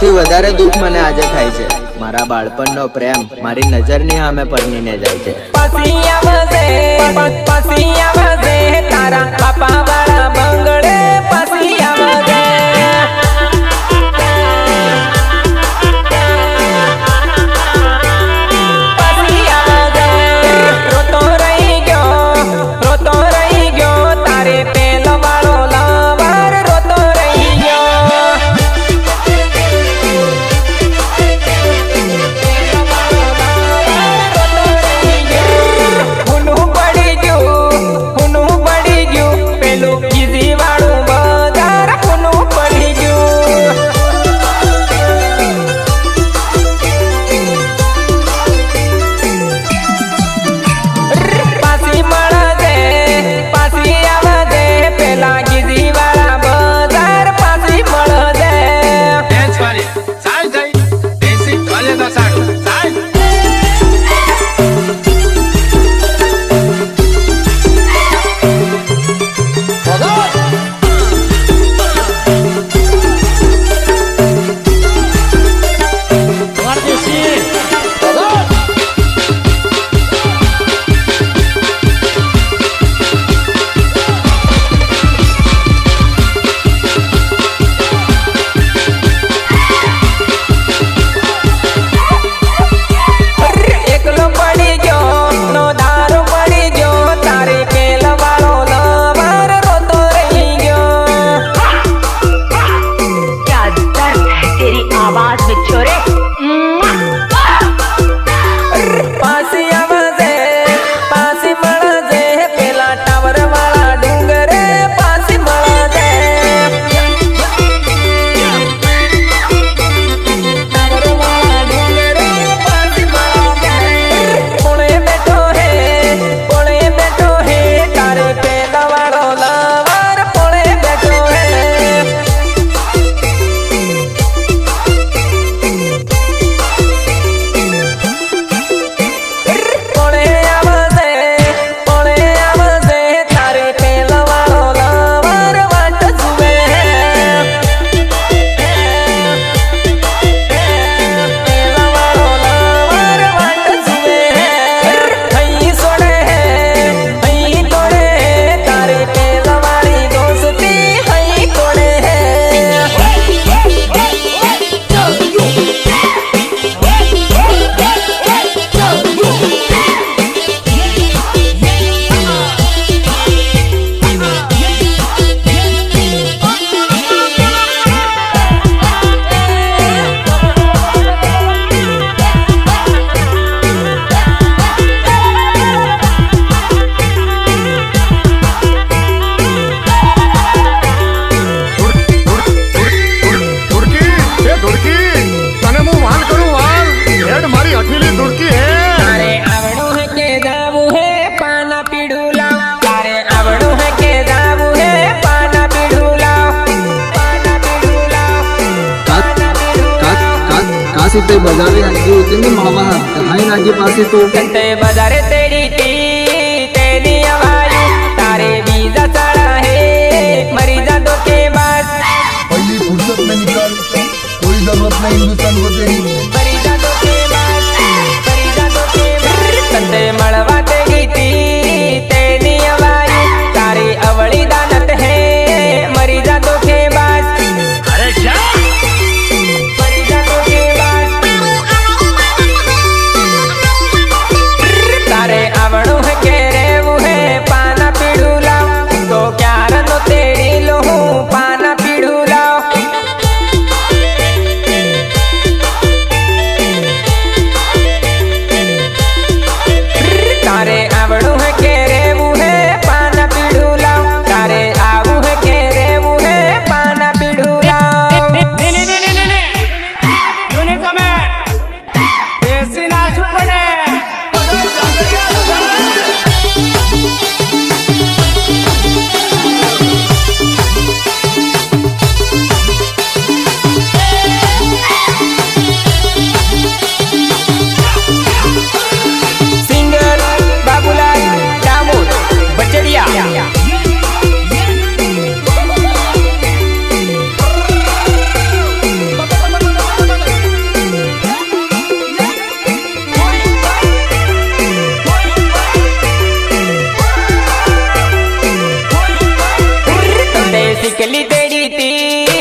સૌથી વધારે દુઃખ મને આજે થાય છે. મારા બાળપણનો પ્રેમ મારી નજરની સામે પરણીને જાય છે. તારા से तू कहते बजारे तेरी ती तेरी आवाज तारे भी चढ़ा है मरी जा दो के बाद पहली फुर्सत में निकल कोई जरूरत नहीं हिंदुस्तान को तेरी मरी जा दो के बाद मरी. जा दो के बाद कहते मड़वा ते थी que literiti.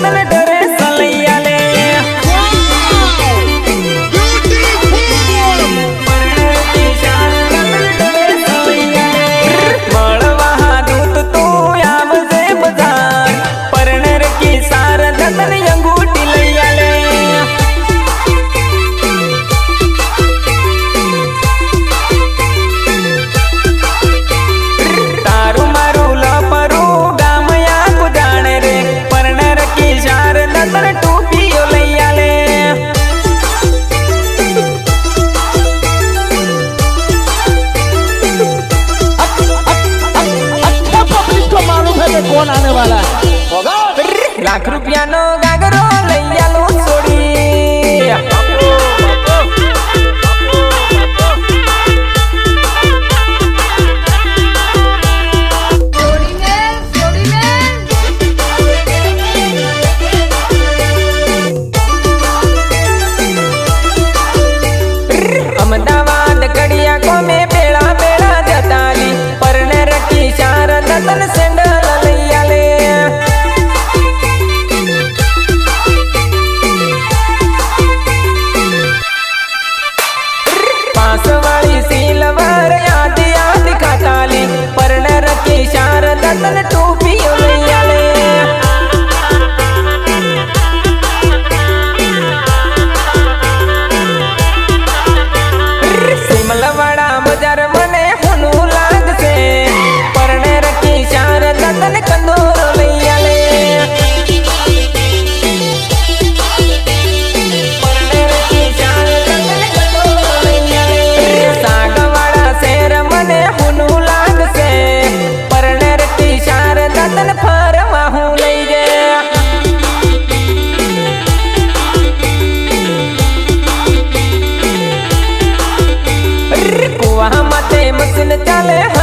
minute. फोन आने वाला है लाख रुपया नो गागरो Calerra.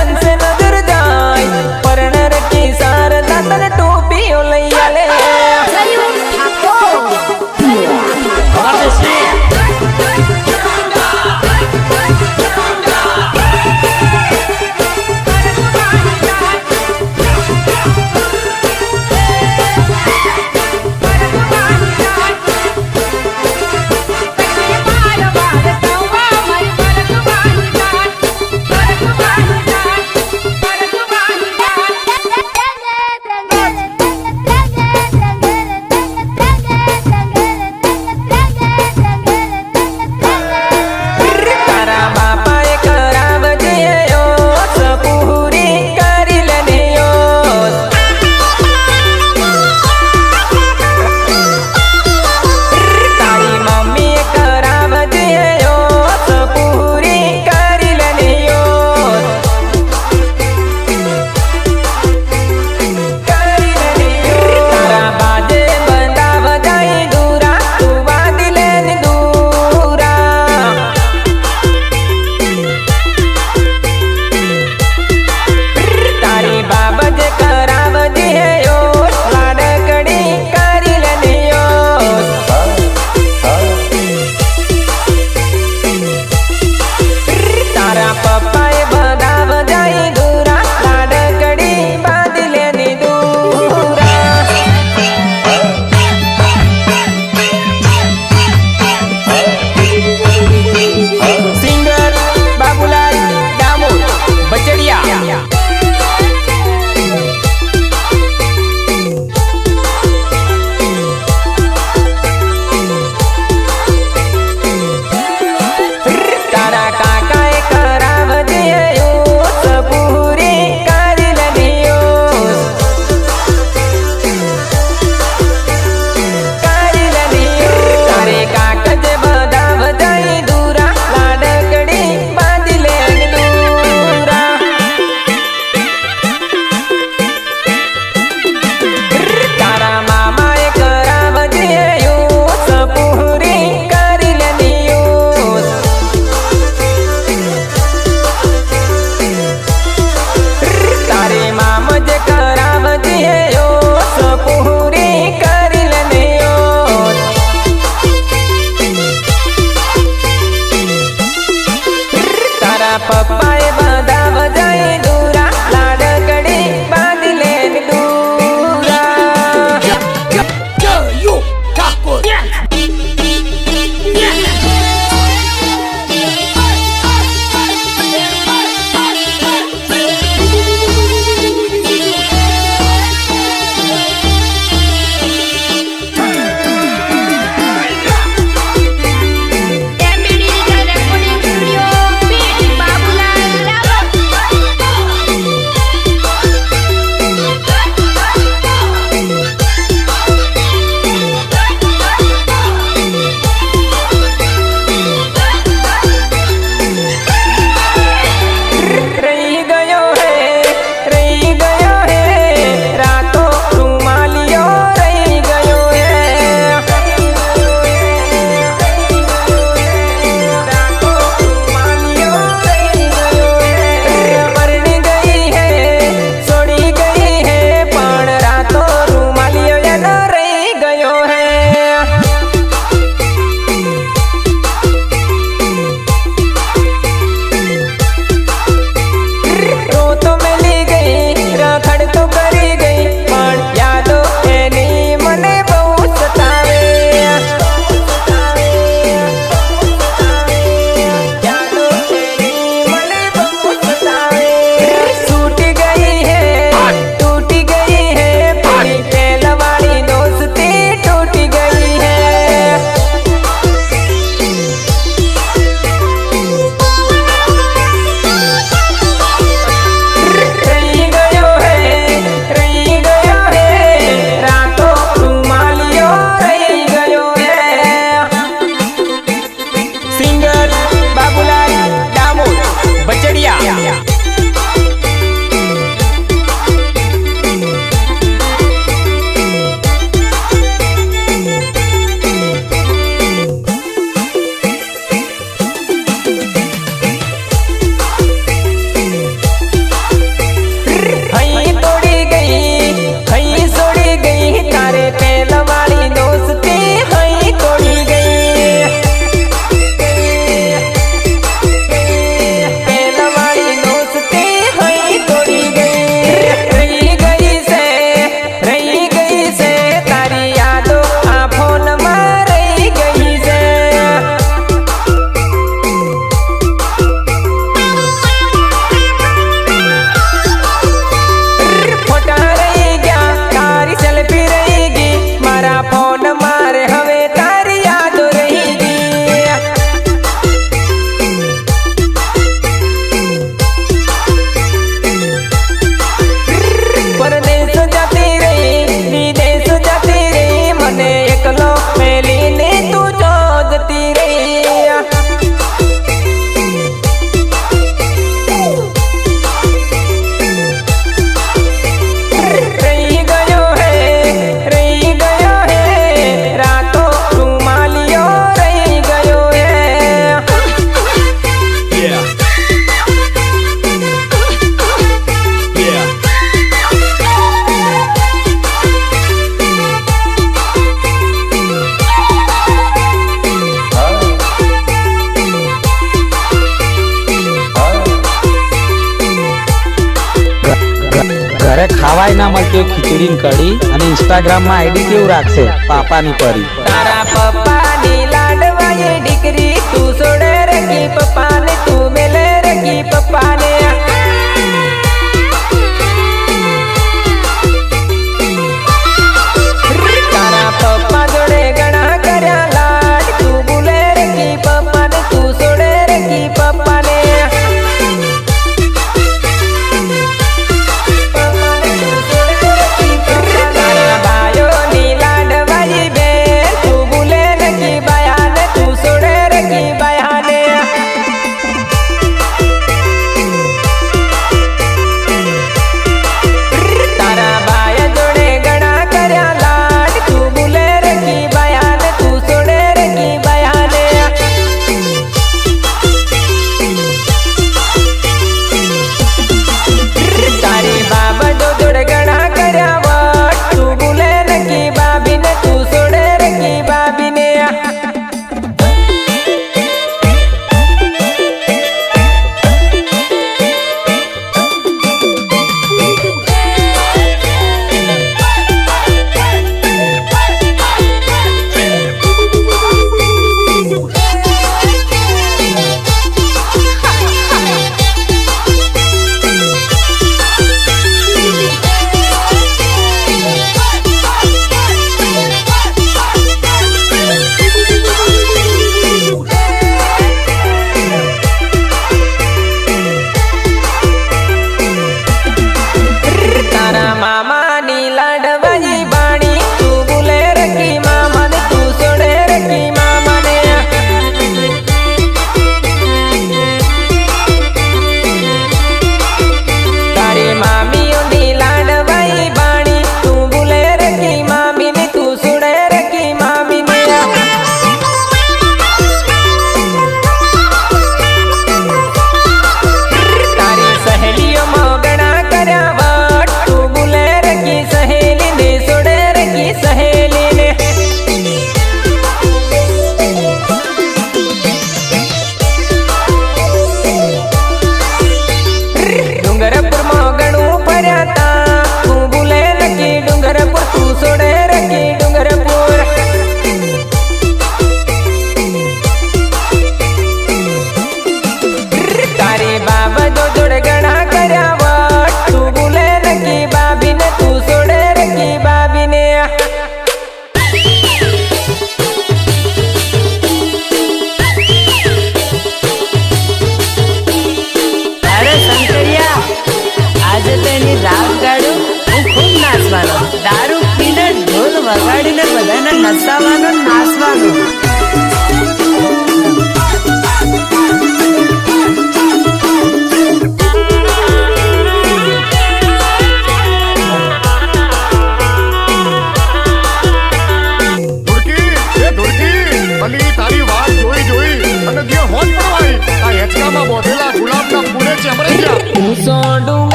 એટલે ખાવાય ના મળતી ખીચડી ને કઢી અને ઇન્સ્ટાગ્રામમાં આઈડી કેવું રાખશે? પાપાની પરી. તારા પપ્પાની લાડવાય દીકરી તું સોડે રકી પપ્પાને તું મેલે રકી પપ્પાને